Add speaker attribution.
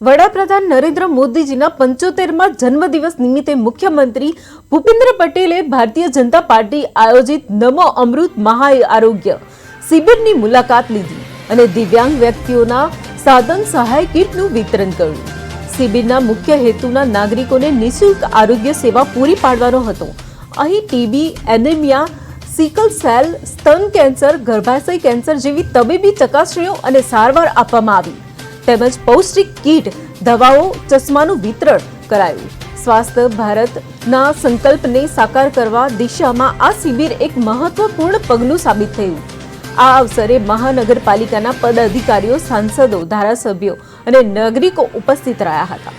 Speaker 1: વડાપ્રધાન નરેન્દ્ર મોદીજીના પંચોતેરમાં જન્મદિવસ નિમિત્તે મુખ્યમંત્રી ભૂપેન્દ્ર પટેલે ભારતીય જનતા પાર્ટી આયોજિત નમો અમૃત મહા આરોગ્ય શિબિરની મુલાકાત લીધી અને દિવ્યાંગ વ્યક્તિઓના સાધન સહાય કીટનું વિતરણ કર્યું. શિબિરના મુખ્ય હેતુના નાગરિકોને નિઃશુલ્ક આરોગ્ય સેવા પૂરી પાડવાનો હતો. અહીં ટીબી, એનેમિયા, સિકલ સેલ, સ્તન કેન્સર, ગર્ભાશય કેન્સર જેવી તબીબી ચકાસણીઓ અને સારવાર આપવામાં આવી. તેમજ પૌષ્ટિક કીટ, દવાઓ, ચશ્માનું વિતરણ કરાયું. સ્વાસ્થ્ય ભારતના સંકલ્પને સાકાર કરવા દિશામાં આ શિબિર એક મહત્વપૂર્ણ પગલું સાબિત થયું. આ અવસરે મહાનગરપાલિકાના પદાધિકારીઓ, સાંસદો, ધારાસભ્યો અને નાગરિકો ઉપસ્થિત રહ્યા હતા.